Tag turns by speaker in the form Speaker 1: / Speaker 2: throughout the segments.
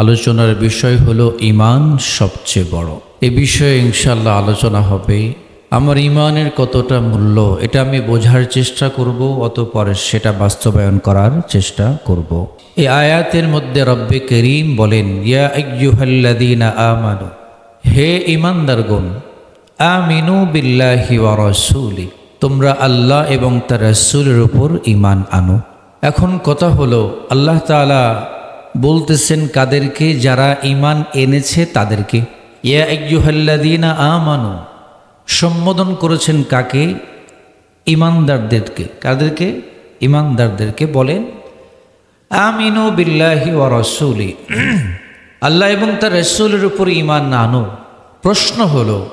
Speaker 1: আলোচনার বিষয় হলো ইমান সবচেয়ে বড়। এ বিষয়ে ইনশাল্লাহ আলোচনা হবে। আমার ইমানের কতটা মূল্য, এটা আমি বোঝার চেষ্টা করব, অতপর সেটা বাস্তবায়ন করার চেষ্টা করব। এই আয়াতের মধ্যে রব্বে করিম বলেন, ইয়া আইয়ুহাল্লাযীনা আমানু হে ইমানদারগণ আমিনু বিল্লাহি ওয়া রাসূলি তোমরা আল্লাহ এবং তার রাসূলের উপর ঈমান আনো। এখন কথা হলো, আল্লাহ তাআলা বলতেছেন কাদেরকে, যারা ঈমান এনেছে তাদেরকে। ইয়া আইয়ুহাল্লাযীনা আমানু, সম্বোধন করেছেন কাকে? ইমানদারদেরকে কাদেরকে? ইমানদারদেরকে বলেন, আমিনু বিল্লাহি ওয়া রাসূলি। আল্লাহ এবং তার রসুলের উপর ইমান আনো। প্রশ্ন হলো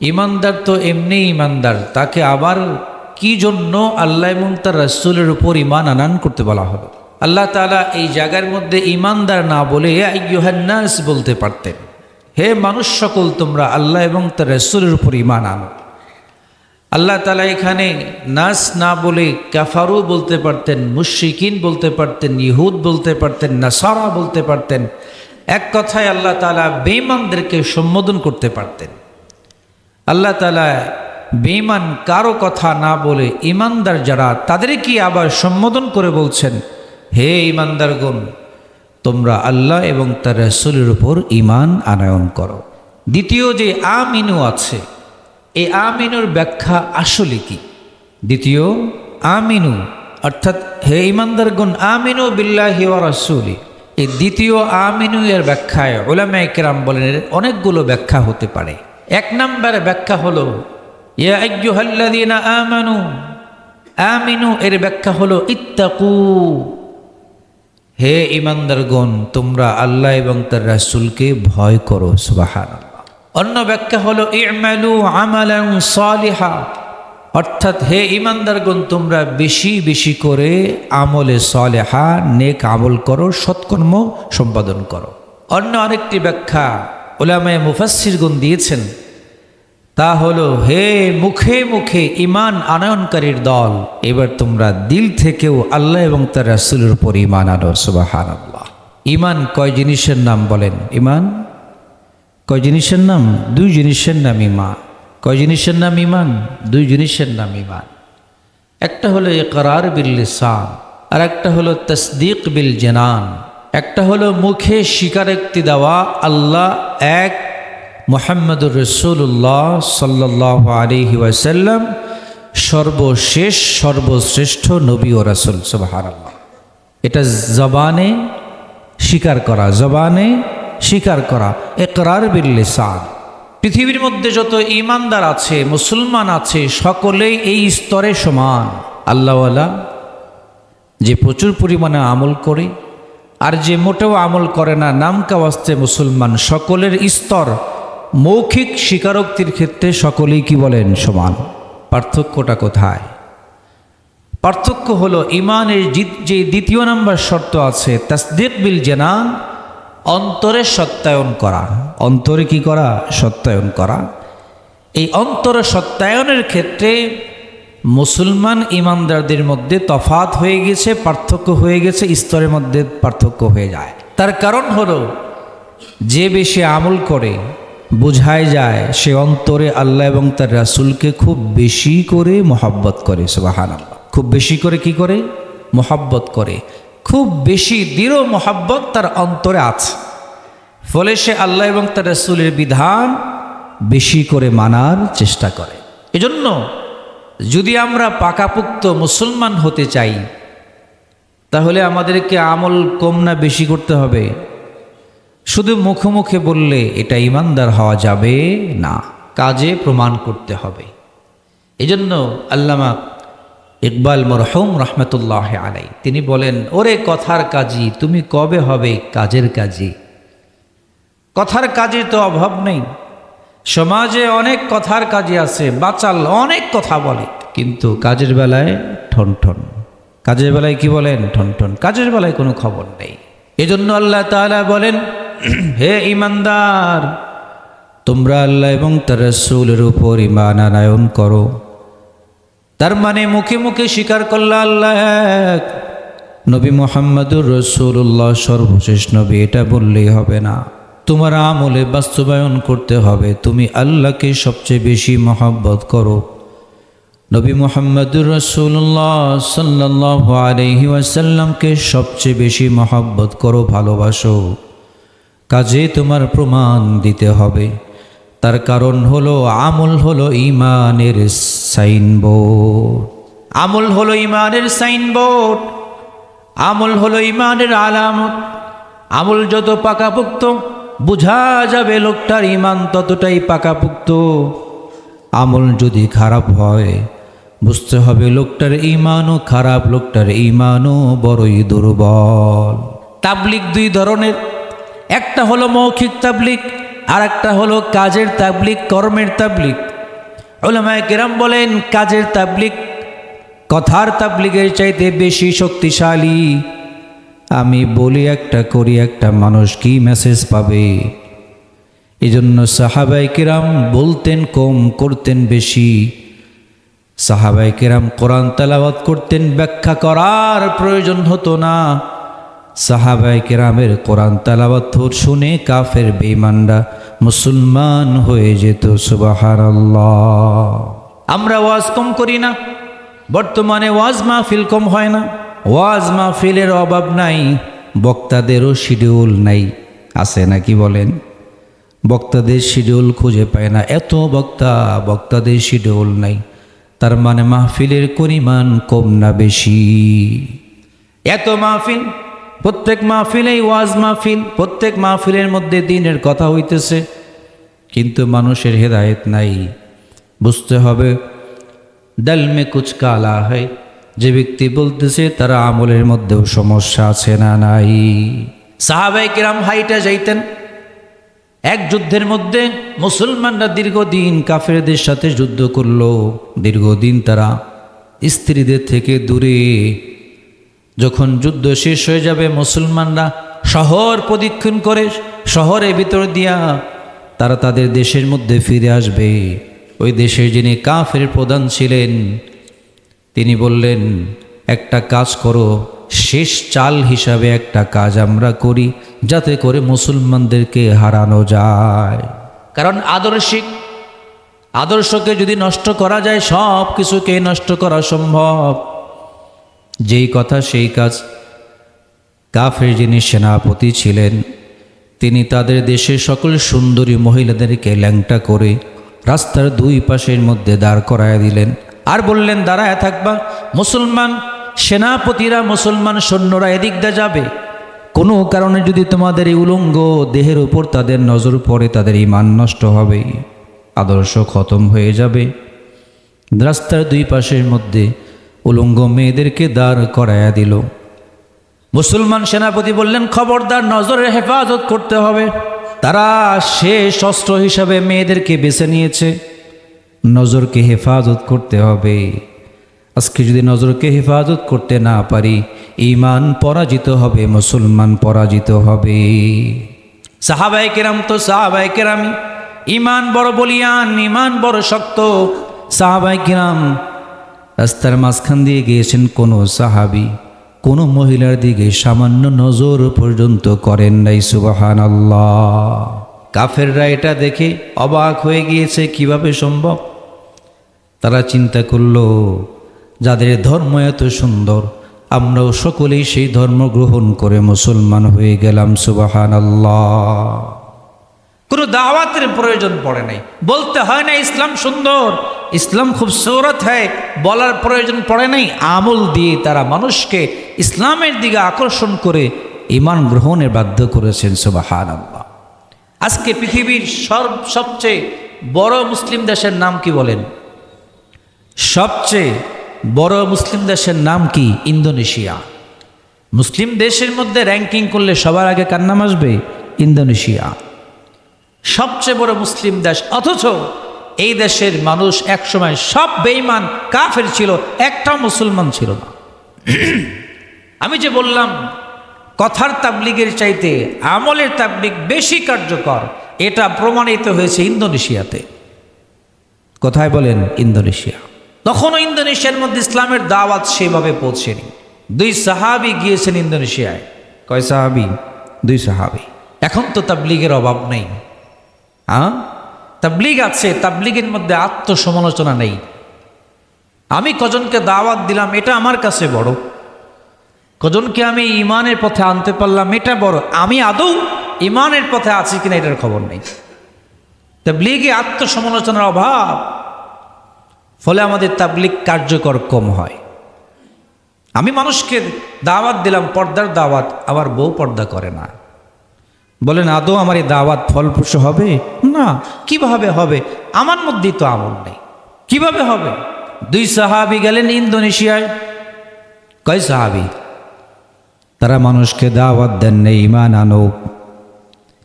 Speaker 1: ইমানদার তো এমনি ইমানদার তাকে আবার কি জন্য আল্লাহ এবং তার রসুলের উপর ইমান আনান করতে বলা হলো? আল্লাহ তালা এই জায়গার মধ্যে ইমানদার না বলে ইউহান্নাস বলতে পারতেন। হে মানুষ সকল, তোমরা আল্লাহ এবং তার রসুলের উপর ইমান আনো। আল্লাহ তালা এখানে নাস না বলে কাফারু বলতে পারতেন, মুশরিকিন বলতে পারতেন, ইহুদ বলতে পারতেন, নাসারা বলতে পারতেন। এক কথায় আল্লাহ তালা বেঈমানদেরকে সম্বোধন করতে পারতেন। আল্লাহ তালা বেঈমান কারও কথা না বলে ইমানদার যারা, তাদেরকে আবার সম্বোধন করে বলছেন হে ইমানদারগণ তোমরা আল্লাহ এবং তার রসুলের উপর ইমান আনায়ন করো। দ্বিতীয় যে আমিনু আছে, এই আমিনুর ব্যাখ্যা আসলে কি? দ্বিতীয়, আমিনু, অর্থাৎ হে ইমানদারগুন আমিনু বিল্লাহি ওয়া রাসূলি। এই দ্বিতীয় আমিনু এর ব্যাখ্যায় ওলামায়ে কেরাম বলেন অনেকগুলো ব্যাখ্যা হতে পারে। এক নম্বরে ব্যাখ্যা হলো, ইয়া আমানু, আমিনু এর ব্যাখ্যা হলো, ইত্তাকু। হে ইমানদারগণ, তোমরা আল্লাহ এবং তার রাসুলকে ভয় করো, সুবহানাল্লাহ। অন্য ব্যাখ্যা হলো, ইমালু আমালান সালিহা। অর্থাৎ হে ইমানদারগণ, তোমরা বেশি বেশি করে আমলে সলেহা, নেক আমল করো, সৎকর্ম সম্পাদন করো। অন্য আরেকটি ব্যাখ্যা ওলামায় মুফাসিরগুন দিয়েছেন তা হলো, হে মুখে মুখে ইমান আনয়নকারীর দল, এবার তোমরা দিল থেকেও আল্লাহ এবং তার রাসুলের উপর ইমান আনো সুবাহান আল্লাহ ইমান কয় জিনিসের নাম বলেন? ইমান কয় জিনিসের নাম? দুই জিনিসের নাম ইমান কয় জিনিসের নাম ইমান দুই জিনিসের নাম ইমান একটা হলো ইকরার বিল লিসান, আর একটা হলো তসদিক বিল জেনান। একটা হলো মুখে স্বীকারোক্তি দেওয়া আল্লাহ এক মোহাম্মদুর রসুল্লাহ সাল্লাহ আলহি ওয়াসাল্লাম, সর্বশেষ, সর্বশ্রেষ্ঠ নবী ও রাসুল সুবাহার এটা জবানে স্বীকার করা, জবানে স্বীকার করা একরার বিল লিসান। পৃথিবীর মধ্যে যত ইমানদার আছে, মুসলমান আছে, সকলেই এই স্তরে সমান। আল্লাহওয়ালা যে প্রচুর পরিমাণে আমল করে, আর যে মোটেও আমল করে না নাম কাওয়াস্তে মুসলমান সকলের স্তর মৌখিক স্বীকারোক্তির ক্ষেত্রে সকলেই কি বলেন? সমান। পার্থক্যটা কোথায়? পার্থক্য হলো ইমানের যে দ্বিতীয় নম্বর শর্ত আছে, তাসদিক বিল জেনান, অন্তরে সত্যায়ন করা। অন্তরে কি করা? সত্যায়ন করা। এই অন্তরে সত্যায়নের ক্ষেত্রে মুসলমান ইমানদারদের মধ্যে তফাত হয়ে গেছে, পার্থক্য হয়ে গেছে, স্তরের মধ্যে পার্থক্য হয়ে যায়। তার কারণ হলো, যে বেশি আমল করে বোঝায় যায়, সে অন্তরে আল্লাহ এবং তার রাসুলকে খুব বেশি করে মোহাব্বত করে সুবাহান আল্লাহ খুব বেশি করে কি করে? মোহাব্বত করে। খুব বেশি দৃঢ় মোহাব্বত তার অন্তরে আছে। ফলে সে আল্লাহ এবং তার রাসুলের বিধান বেশি করে মানার চেষ্টা করে। এজন্য যদি আমরা পাকাপুক্ত মুসলমান হতে চাই, তাহলে আমাদেরকে আমল কম না বেশি করতে হবে। শুধু মুখে বললে এটা ইমানদার হওয়া যাবে না, কাজে প্রমাণ করতে হবে। এজন্য আল্লামা ইকবাল মরহম রহমতুল্লাহ আলাই তিনি বলেন, ওরে কথার কাজী, তুমি কবে হবে কাজের কাজী? কথার কাজে তো অভাব নেই। সমাজে অনেক কথার কাজে আছে, বাচাল অনেক কথা বলে, কিন্তু কাজের বেলায় ঠন ঠন। কাজের বেলায় কি বলেন? ঠন ঠন। কাজের বেলায় কোনো খবর নেই। এজন্য আল্লাহ তাআলা বলেন হে ইমানদার, তোমরা আল্লাহ এবং তার রসুলের উপর ইমান আনায়ন করো। তার মানে মুখে মুখে স্বীকার করল আল্লাহ এক। নবী মোহাম্মদুর রসুল্লাহ সর্বশেষ নবী, এটা বললেই হবে না। তোমার আমলে বাস্তবায়ন করতে হবে, তুমি আল্লাহকে সবচেয়ে বেশি মহব্বত করো। নবী মোহাম্মদুর রসুল্লাহ সাল্লাহ আলহি ওয়াসাল্লামকে সবচেয়ে বেশি মহব্বত করো, ভালোবাসো। কাজে তোমার প্রমাণ দিতে হবে। তার কারণ হলো আমল হলো ইমানের সাইনবোর্ড। আমল হলো ইমানের সাইনবোর্ড। আমল হলো ইমানের আলামত। আমল যত পাকাপুক্ত বোঝা যাবে লোকটার ইমান ততটাই পাকাপুক্ত। আমল যদি খারাপ হয় বুঝতে হবে লোকটার ইমানও খারাপ লোকটার ইমানও বড়ই দুর্বল। তাবলিক দুই ধরনের একটা হলো মৌখিক তাবলিক আর একটা হলো কাজের তাবলিক কর্মের তাবলিক ওলামায় কেরাম বলেন, কাজের তাবলিক কথার তাবলিগের চাইতে বেশি শক্তিশালী। আমি বলি একটা, করি একটা, মানুষ কি মেসেজ পাবে? এই জন্য সাহাবাই কিরাম বলতেন কম, করতেন বেশি। সাহাবাই কিরাম কোরআন তালাবাত করতেন, ব্যাখ্যা করার প্রয়োজন হতো না। সাহাবাই কেরামের কোরআন তালাবাত শুনে কাফের বেমানরা মুসলমান হয়ে যেত সুবাহার আমরা ওয়াজ কম করি না, বর্তমানে ওয়াজ মাহফিল কম হয় না। ওয়াজ মাহফিলের অভাব নাই, বক্তাদেরও শিডিউল নাই। আছে নাকি বলেন? বক্তাদের শিডিউল খুঁজে পায় না, এত বক্তা, বক্তাদের শিডিউল নাই। তার মানে মাহফিলের পরিমাণ কম না বেশি। এত মাহফিল প্রত্যেক মাহফিলেই ওয়াজ মাহফিল, প্রত্যেক মাহফিলের মধ্যে দিনের কথা হইতেছে। কিন্তু মানুষের হেদায়েত নাই। বুঝতে হবে দল মে কুচ কালা হয়। যে ব্যক্তি বলতেছে, তারা আমলের মধ্যেও সমস্যা আছে না নাই। সাহাবাই কিরাম হাইটা যাইতেন। এক যুদ্ধের মধ্যে মুসলমানরা দীর্ঘদিন কাফেরদের সাথে যুদ্ধ করল। দীর্ঘদিন তারা স্ত্রীদের থেকে দূরে যখন যুদ্ধ শেষ হয়ে যাবে, মুসলমানরা শহর প্রদক্ষিণ করে শহরের ভিতর দিয়া তারা তাদের দেশের মধ্যে ফিরে আসবে। ওই দেশের যিনি কাফের প্রধান ছিলেন, তিনি বললেন, একটা কাজ করো, শেষ চাল হিসাবে একটা কাজ আমরা করি, যাতে করে মুসলমানদেরকে হারানো যায়। কারণ আদর্শিক, আদর্শকে যদি নষ্ট করা যায় সব কিছুকে নষ্ট করা সম্ভব। যেই কথা সেই কাজ। কাফের যিনি সেনাপতি ছিলেন, তিনি তাদের দেশের সকল সুন্দরী মহিলাদেরকে ল্যাংটা করে রাস্তার দুই পাশের মধ্যে দাঁড় করায় দিলেন। আর বললেন, দাঁড়ায় থাকবা। মুসলমান সেনাপতিরা মুসলমান সৈন্যরা এদিক দিয়ে যাবে। কোনো কারণে যদি তোমাদের এই উলঙ্গ দেহের উপর তাদের নজর পড়ে, তাদের ইমান নষ্ট হবে, আদর্শ খতম হয়ে যাবে। রাস্তার দুই পাশের মধ্যে উলঙ্গ মেয়েদেরকে দাঁড় করাইয়া দিল। মুসলমান সেনাপতি বললেন, খবরদার, নজরের হেফাজত করতে হবে। তারা শেষ অস্ত্র হিসাবে মেয়েদেরকে বেছে নিয়েছে। নজরকে হেফাজত করতে হবে। আজকে যদি নজরকে হেফাজত করতে না পারি ইমান পরাজিত হবে, মুসলমান পরাজিত হবে। সাহাবাই কেরাম তো সাহাবাই কেরামি ইমান বড় বলিয়ান ইমান বড় শক্ত। সাহাবাই কেরাম রাস্তার মাঝখান দিয়ে গিয়েছেন কোনো সাহাবি। কোনো মহিলার দিকে সামান্য নজর পর্যন্ত করেন নাই সুবাহান আল্লাহ কাফেররা এটা দেখে অবাক হয়ে গিয়েছে, কীভাবে সম্ভব? তারা চিন্তা করল, যাদের ধর্ম এত সুন্দর, আমরাও সকলেই সেই ধর্ম গ্রহণ করে মুসলমান হয়ে গেলাম সুবাহান আল্লাহ কোনো দাওয়াতের প্রয়োজন পড়ে নাই। বলতে হয় না, ইসলাম সুন্দর। ইসলাম খুব সৌরত হয়, বলার প্রয়োজন পড়ে নাই। আমল দিয়ে তারা মানুষকে ইসলামের দিকে আকর্ষণ করে ইমান গ্রহণে বাধ্য করেছেন সুবাহান আল্লাহ আজকে পৃথিবীর সব, সবচেয়ে বড় মুসলিম দেশের নাম কি বলেন? সবচেয়ে বড় মুসলিম দেশের নাম কি? ইন্দোনেশিয়া। মুসলিম দেশের মধ্যে র্যাঙ্কিং করলে সবার আগে কার নাম আসবে? ইন্দোনেশিয়া। সবচেয়ে বড় মুসলিম দেশ, অথচ এই দেশের মানুষ একসময় সব বেইমান কাফের ছিল, একটাও মুসলমান ছিল না। আমি যে বললাম, কথার তাবলিগের চাইতে আমলের তাবলিগ বেশি কার্যকর, এটা প্রমাণিত হয়েছে ইন্দোনেশিয়াতে। কোথায় বলেন ইন্দোনেশিয়া? তখনও ইন্দোনেশিয়ার মধ্যে ইসলামের দাওয়াত সেভাবে পৌঁছেনি। দুই সাহাবি গিয়েছেন ইন্দোনেশিয়ায়। কয় সাহাবি? দুই সাহাবি। এখন তো তাবলিগের অভাব নেই। হ্যাঁ তাবলিগ আছে, তাবলিগের মধ্যে আত্মসমালোচনা নেই। আমি কজনকে দাওয়াত দিলাম, এটা আমার কাছে বড়। কজনকে আমি ইমানের পথে আনতে পারলাম, এটা বড়। আমি আদৌ ইমানের পথে আছি কিনা এটার খবর নেই। তাবলিগে আত্মসমালোচনার অভাব। ফলে আমাদের তাবলিগ কার্যকর কম হয়। আমি মানুষকে দাওয়াত দিলাম, পর্দার দাওয়াত, আবার বউ পর্দা করে না। বলেন, আদৌ আমার এই দাওয়াত ফলপ্রসূ হবে? না, কীভাবে হবে? আমার মধ্যেই তো আমল নেই। কীভাবে হবে? দুই সাহাবি গেলেন ইন্দোনেশিয়ায়। কয় সাহাবি? তারা মানুষকে দাওয়াত দেন নেই ইমান আনো।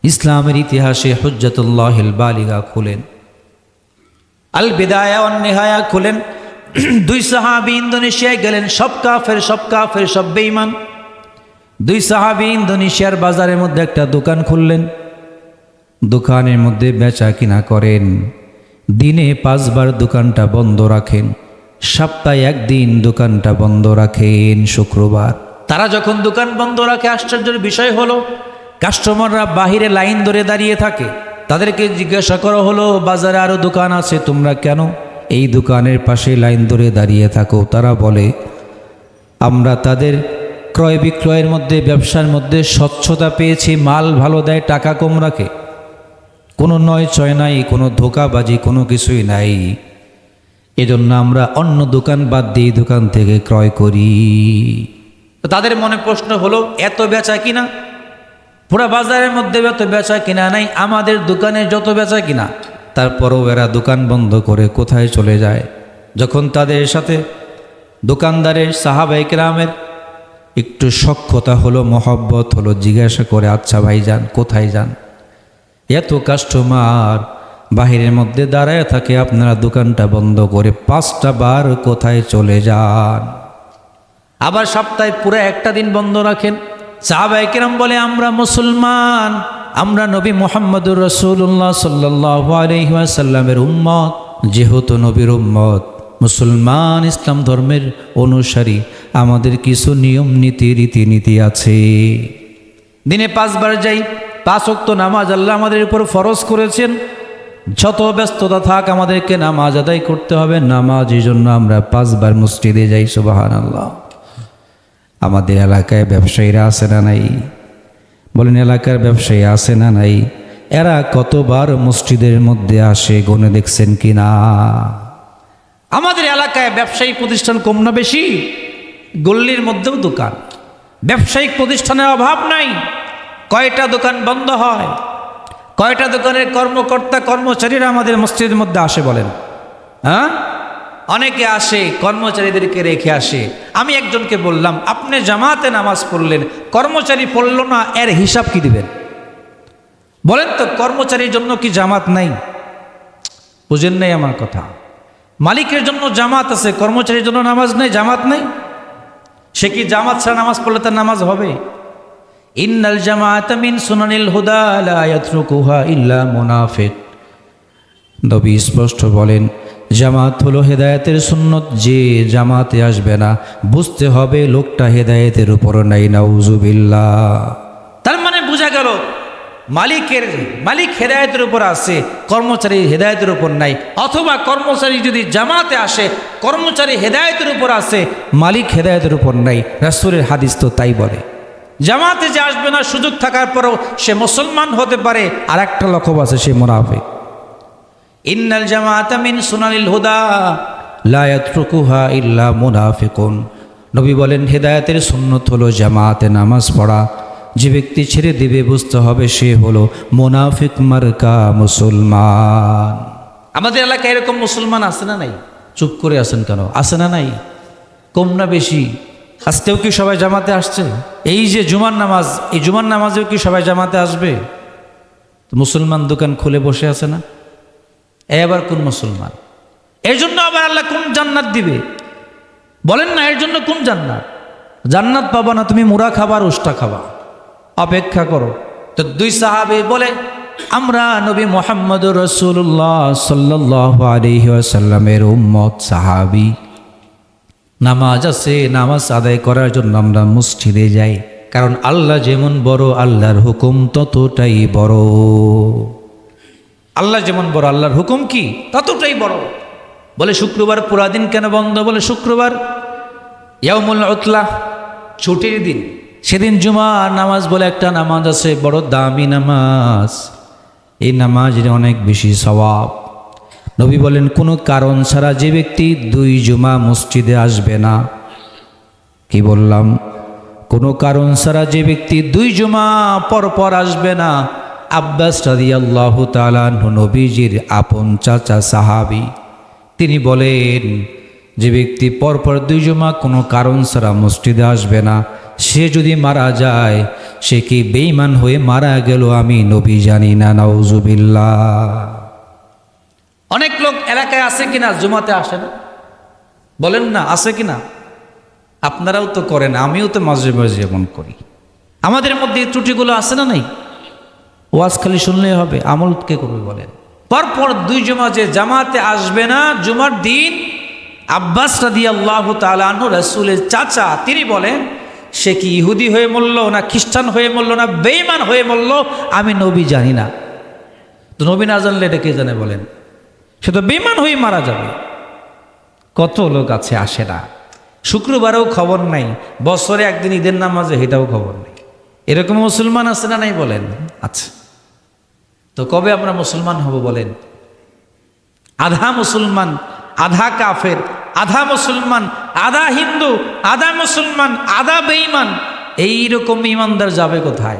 Speaker 1: ইসলামের ইতিহাসে হজ্জতুল্লাহিল বালিগা খুলেন। আল বিদায়া অন্নেহায়া খুলেন। দুই সাহাবি ইন্দোনেশিয়ায় গেলেন। সব কাফের সব কাফের, সব বেঈমান। দুই সাহাবি ইন্দোনেশিয়ার বাজারের মধ্যে একটা দোকান খুললেন। দোকানের মধ্যে বেচা কিনা করেন। দিনে পাঁচবার দোকানটা বন্ধ রাখেন। সপ্তাহে একদিন দোকানটা বন্ধ রাখেন শুক্রবার। তারা যখন দোকান বন্ধ রাখে, আশ্চর্যের বিষয় হলো, কাস্টমাররা বাহিরে লাইন ধরে দাঁড়িয়ে থাকে। তাদেরকে জিজ্ঞাসা করা হলো, বাজারে আরও দোকান আছে, তোমরা কেন? এই দোকানের পাশে লাইন ধরে দাঁড়িয়ে থাকো। তারা বলে, আমরা তাদের ক্রয় বিক্রয়ের মধ্যে, ব্যবসার মধ্যে স্বচ্ছতা পেয়েছি, মাল ভালো দেয়, টাকা কম রাখে। কোনো নয় চয় নাই, কোনো ধোকাবাজি, কোনো কিছুই নাই। এজন্য আমরা অন্য দোকান বাদ দিয়ে দোকান থেকে ক্রয় করি। তাদের মনে প্রশ্ন হলো, এত বেচা কিনা? পুরা বাজারের মধ্যে এত বেচা কিনা নাই, আমাদের দোকানে যত বেচা কিনা? তারপরও এরা দোকান বন্ধ করে কোথায় চলে যায়? যখন তাদের সাথে দোকানদারের সাহাবাইক রামের একটু সক্ষতা হলো, মহব্বত হলো, জিজ্ঞাসা করে আচ্ছা ভাই যান কোথায় যান? এত কাস্টমার বাহিরের মধ্যে দাঁড়ায় থাকে, আপনারা দোকানটা বন্ধ করে পাঁচটা বার কোথায় চলে যান? আবার সপ্তাহে পুরো একটা দিন বন্ধ রাখেন। সাহাবাইকেরাম বলে, আমরা মুসলমান, আমরা নবী মোহাম্মদুর রসুল্লাহ সাল্লাহ আলহিমাসাল্লামের উম্মত, যেহেতু নবীর উম্মত, মুসলমান ইসলাম ধর্মের অনুসারী, আমাদের কিছু নিয়ম, নীতি, রীতিনীতি আছে। দিনে পাঁচবার যাই পাঁচ অক্ত নামাজ আল্লাহ আমাদের উপর ফরজ করেছেন। যত ব্যস্ততা থাক, আমাদেরকে নামাজ আদায় করতে হবে। নামাজ এই জন্য আমরা পাঁচবার মসজিদে যাই সুবাহান আল্লাহ আমাদের এলাকায় ব্যবসায়ীরা আছে না নাই? বলেন, এলাকার ব্যবসায়ী আছে না নাই? এরা কতবার মসজিদের মধ্যে আসে গনে দেখছেন কি না আমাদের এলাকায় ব্যবসায়িক প্রতিষ্ঠান কম না বেশি? গল্লির মধ্যেও দোকান। ব্যবসায়িক প্রতিষ্ঠানের অভাব নাই। কয়টা দোকান বন্ধ হয়? কয়টা দোকানের কর্মকর্তা, কর্মচারীরা আমাদের মসজিদের মধ্যে আসে বলেন? হ্যাঁ? অনেকে আসে, কর্মচারীদেরকে রেখে আসে। আমি একজনকে বললাম, আপনি জামাতে নামাজ পড়লেন, কর্মচারী পড়ল না, এর হিসাব কি দিবেন? বলেন তো, কর্মচারীর জন্য কি জামাত নাই? বুঝেন নাই আমার কথা। মালিকের জন্য জামাত আছে, কর্মচারীর জন্য নামাজ নেই, জামাত নেই? সে কি জামাত ছাড়া নামাজ পড়লে তার নামাজ হবে? ইন্নাল জামাত মিন সুনানিল হুদা লা ইয়াতরুকুহা ইল্লা মুনাফিক। নবী স্পষ্ট বলেন, জামাত হলো হেদায়েতের সুন্নত, যে জামাতে আসবে না, বুঝতে হবে লোকটা হেদায়েতের উপর নাই নাউজুবিল্লাহ তার মানে বোঝা গেল, মালিকের, মালিক হেদায়েতের উপর আছে, কর্মচারী হেদায়েতের উপর নাই, অথবা কর্মচারী যদি জামাতে আসে, কর্মচারী হেদায়েতের উপর আছে, মালিক হেদায়েতের উপর নাই। রাসূলের হাদিস তো তাই বলে। জামাতে যে আসবে না, সুযোগ থাকার পরেও সে মুসলমান হতে পারে। আর একটা লক্ষ্য আছে সে মুনাফিক ইন্নাল জামাআতা মিন সুনানিল হুদা, লা ইয়াতরুকুহা ইল্লা মুনাফিকুন। নবী বলেন, হেদায়েতের সুন্নত হলো জামাতে নামাজ পড়া। যে ব্যক্তি ছেড়ে দিবে, বুঝতে হবে সে হলো মুনাফিক মার্কা মুসলমান। আমাদের এলাকায় এরকম মুসলমান আছে না নাই? চুপ করে আছেন কেন? আছে না নাই? কম না বেশি? আজকেও কি সবাই জামাতে আসছে? এই যে জুমার নামাজ, এই জুমার নামাজেও কি সবাই জামাতে আসবে? মুসলমান দোকান খুলে বসে আছে না? এ আবার কোন মুসলমান? এর জন্য আবার আল্লাহ কোন জান্নাত দিবে? বলেন না, এর জন্য কোন জান্নাত? জান্নাত পাবা না, তুমি মুরা খাবার উষ্টা খাবা। অপেক্ষা করো। তো দুই সাহাবে বলে, আমরা নবী মোহাম্মদ রসুল্লাহ সাল্লাহ আলহিসাল্লামের উম্মত, সাহাবি। নামাজ আছে, নামাজ আদায় করার জন্য আমরা মসজিদে যাই। কারণ আল্লাহ যেমন বড়, আল্লাহর হুকুম ততটাই বড়। আল্লাহ যেমন বড়, আল্লাহর হুকুম কি? ততটাই বড়। বলে শুক্রবার পুরা দিন কেন বন্ধ? বলে শুক্রবার ইয়ামুল উতলা, ছুটির দিন। সেদিন জুমার নামাজ বলে একটা নামাজ আছে, বড় দামি নামাজ। এই নামাজের অনেক বেশি স্বভাব নবী বলেন, কোনো কারণ ছাড়া যে ব্যক্তি দুই জুমা মসজিদে আসবে না। কি বললাম? কোনো কারণ ছাড়া যে ব্যক্তি দুই জুমা পর পর আসবে না। আব্বাস রাদি আল্লাহ তালাহ নবীজির আপন চাচা সাহাবি, তিনি বলেন, যে ব্যক্তি পরপর দুই জমা কোনো কারণ ছাড়া মসজিদে আসবে না। সে যদি মারা যায়, সে কি বেইমান হয়ে মারা গেল আমি নবী জানি না, নাউজুবিল্লাহ। অনেক লোক এলাকায় আছে কিনা, জুমাতে আসে না? বলেন না, আছে কিনা? আপনারাও তো করেন, আমিও তো মাঝে মাঝে এমন করি। আমাদের মধ্যে ত্রুটিগুলো আছে না নাই? ওয়াজ খালি শুনলেই হবে, আমল কে করবে বলেন? পরপর দুই জমা যে জামাতে আসবে না, জুমার দিন, আব্বাস রাদি আল্লাহ তালু রসুলের চাচা, তিনি বলেন, সে কি ইহুদি হয়ে মরল না খ্রিস্টান হয়ে মরল না বেইমান হয়ে মরল? আমি নবী জানি না। তো নবী না জানলে এটা কে জানে বলেন? সে তো বেইমান হয়ে মারা যাবে। কত লোক আছে, আসে না। শুক্রবারেও খবর নাই, বছরে একদিন ঈদের নামাজে, এটাও খবর নেই। এরকম মুসলমান আছে না নাই বলেন? আচ্ছা। তো কবে আমরা মুসলমান হব বলেন? আধা মুসলমান, আধা কাফের, আধা মুসলমান, আধা হিন্দু, আধা মুসলমান, আধা বেঈমান, এইরকম ইমানদার যাবে কোথায়?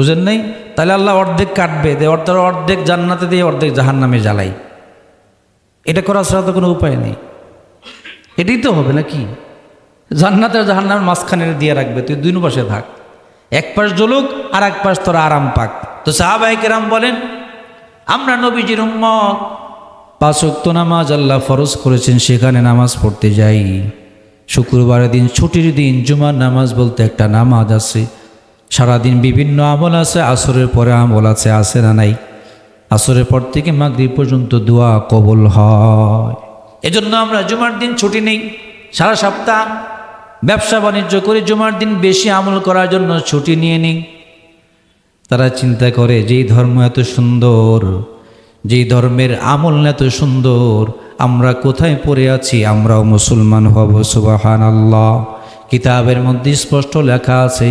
Speaker 1: বুঝেন নাই? তাহলে আল্লাহ অর্ধেক কাটবে, দে অর্ধেক অর্ধেক জান্নাতে দিয়ে অর্ধেক জাহান নামে জ্বালাই। এটা করা ছাড়া তো কোনো উপায় নেই। এটাই তো হবে নাকি? জান্নাতের জাহান্নামের মাঝখানে দিয়ে রাখবে, তুই দুই পাশে থাক। এক পাশ জ্বলুক আর এক পাশ তোর আরাম পাক। তো সাহাবাই কেরাম বলেন, আমরা নবীজির উম্মত। পাঁচ ওয়াক্ত নামাজ আল্লাহ ফরজ করেছেন, সেখানে নামাজ পড়তে যাই। শুক্রবারের দিন, ছুটির দিন, জুমার নামাজ বলতে একটা নামাজ আছে। সারাদিন বিভিন্ন আমল আছে, আসরের পরে আমল আছে আছে না নাই? আসরের পর থেকে মাগরিব পর্যন্ত দোয়া কবল হয়। এজন্য আমরা জুমার দিন ছুটি নেই, সারা সপ্তাহ ব্যবসা বাণিজ্য করে জুমার দিন বেশি আমল করার জন্য ছুটি নিয়ে নিই। তারা চিন্তা করে, যেই ধর্ম এত সুন্দর, যেই ধর্মের আমল এত সুন্দর, আমরা কোথায় পড়ে আছি, আমরাও মুসলমান হব সুবাহান আল্লাহ কিতাবের মধ্যে স্পষ্ট লেখা আছে,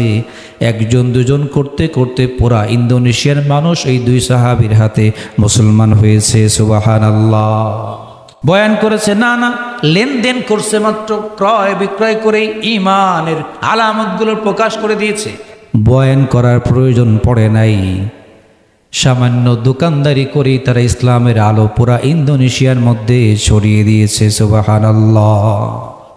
Speaker 1: একজন দুজন করতে করতে পুরা ইন্দোনেশিয়ার মানুষ এই দুই সাহাবির হাতে মুসলমান হয়েছে সুবাহান আল্লাহ বয়ান করেছে, না না, লেনদেন করছে মাত্র, ক্রয় বিক্রয় করে ইমানের আলামতগুলো প্রকাশ করে দিয়েছে। বয়ান করার প্রয়োজন পড়ে নাই। সামান্য দোকানদারি করেই তারা ইসলামের আলো পুরা ইন্দোনেশিয়ার মধ্যে ছড়িয়ে দিয়েছে সুবাহান আল্লাহ